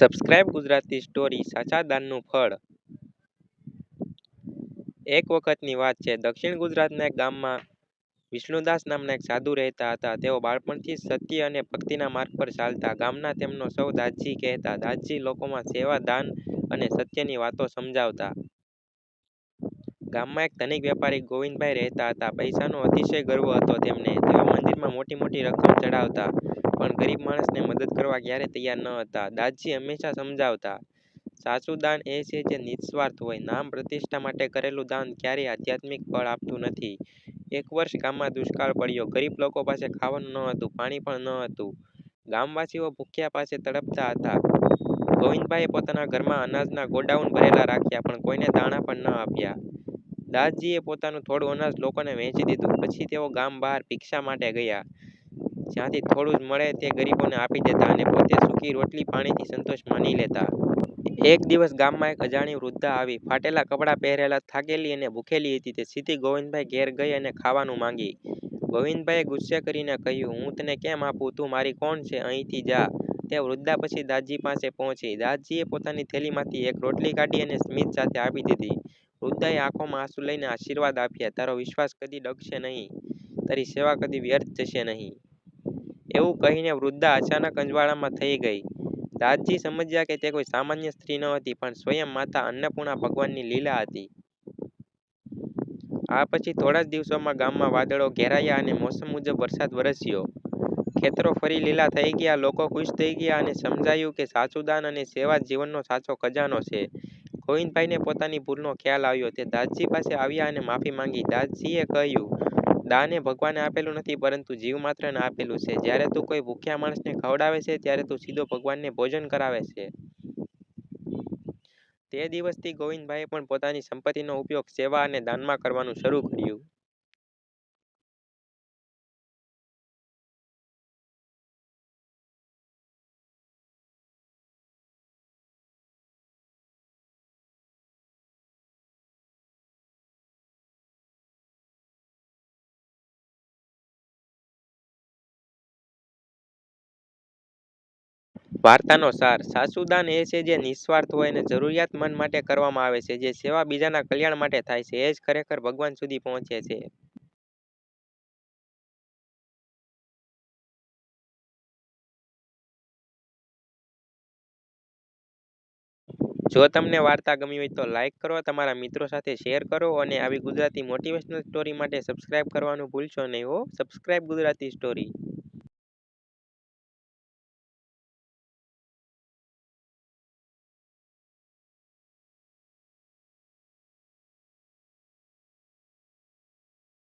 Subscribe Gujarati story સાચા દાનનું ફળ. એક વખતની વાત છે, દક્ષિણ ગુજરાતના એક ગામમાં વિષ્ણુદાસ નામના એક સાધુ રહેતા હતા. તેઓ બાળપણથી સત્ય અને ભક્તિના માર્ગ પર ચાલતા. ગામના તેમનો સૌ દાસજી કહેતા, દાસજી લોકોમાં સેવા, દાન અને સત્યની વાતો સમજાવતા. ગામમાં એક ધનિક વેપારી ગોવિંદભાઈ રહેતા હતા. પૈસાનો અતિશય ગર્વ હતો તેમને. તેઓ મંદિરમાં મોટી મોટી રકમ ચડાવતા. પણ ગરીબ માણસને મદદ કરવા ક્યારેય તૈયાર ન હતા? દાદજી હંમેશા સમજાવતા સાચું દાન એ છે જે નિસ્વાર્થ હોય. નામ પ્રતિષ્ઠા માટે કરેલું દાન ક્યારેય આધ્યાત્મિક ફળ આપતું નથી. એક વર્ષ ગામમાં દુષ્કાળ પડ્યો. ગરીબ લોકો પાસે ખાવાનું ન હતું, પાણી પણ ન હતું. ગામવાસીઓ ભૂખ્યા પાસે તડપતા હતા. ગોવિંદભાઈએ પોતાના ઘરમાં અનાજના ગોડાઉન ભરેલા રાખ્યા, પણ કોઈને દાણા પણ ન આપ્યા. દાસજીએ પોતાનું થોડું અનાજ લોકોને વહેંચી દીધું. પછી તેઓ ગામ બહાર ભિક્ષા માટે ગયા. જ્યાંથી થોડું જ મળે તે ગરીબોને આપી દેતા અને પોતે સૂકી રોટલી પાણીથી સંતોષ માની લેતા. એક દિવસ ગામમાં એક અજાણી વૃદ્ધા આવી. ફાટેલા કપડાં પહેરેલા, થાકેલી અને ભૂખેલી હતી. તે સીધી ગોવિંદભાઈ ઘેર ગઈ અને ખાવાનું માંગી. ગોવિંદભાઈએ ગુસ્સે કરીને કહ્યું, હું તને કેમ આપું? તું મારી કોણ છે? અહીંથી જા. તે વૃદ્ધા પછી દાદજી પાસે પહોંચી. દાદજીએ પોતાની થેલીમાંથી એક રોટલી કાઢી અને સ્મિત સાથે આપી દીધી. વૃદ્ધાએ આંખોમાં આંસુ લઈને આશીર્વાદ આપ્યા. તારો વિશ્વાસ કદી ડગશે નહીં. તારી સેવા કદી વ્યર્થ જશે નહીં. એવું કહીને વૃદ્ધા અચાનક અંજવાળામાં થઈ ગઈ. દાસજી સમજ્યા કે તે કોઈ સામાન્ય સ્ત્રી ન હતી, પણ સ્વયં માતા અન્નપૂર્ણા ભગવાનની લીલા હતી. આ પછી થોડા જ દિવસોમાં ગામમાં વાદળો ઘેરાયા અને મોસમ મુજબ વરસાદ વરસ્યો. ખેતરો ફરી લીલા થઈ ગયા, લોકો ખુશ થઈ ગયા અને સમજાયું કે સાચું અને સેવા જીવનનો સાચો ખજાનો છે. ગોવિંદભાઈને પોતાની ભૂલનો ખ્યાલ આવ્યો તે દાસજી પાસે આવ્યા અને માફી માંગી. દાસજીએ કહ્યું દાન ભગવાને આપેલું નથી, પરંતુ જીવ માત્રને આપેલું છે. જ્યારે તું કોઈ ભૂખ્યા માણસને ખવડાવે છે, ત્યારે તું સીધો ભગવાનને ભોજન કરાવે છે. તે દિવસથી ગોવિંદભાઈએ પણ પોતાની સંપત્તિનો ઉપયોગ સેવા અને દાનમાં કરવાનું શરૂ કર્યું. વાર્તાનો સાર. સાસુદાન એ છે જે નિસ્વાર્થ હોય અને જરૂરિયાતમંદ માટે કરવામાં આવે છે, જે સેવા બીજાના કલ્યાણ માટે થાય છે. એ જ ખરેખર ભગવાન સુધી પહોંચે છે. જો તમને વાર્તા ગમી હોય તો લાઇક કરો, તમારા મિત્રો સાથે શેર કરો અને આવી ગુજરાતી મોટિવેશનલ સ્ટોરી માટે સબસ્ક્રાઇબ કરવાનું ભૂલશો નહીં હો. Subscribe Gujarati story.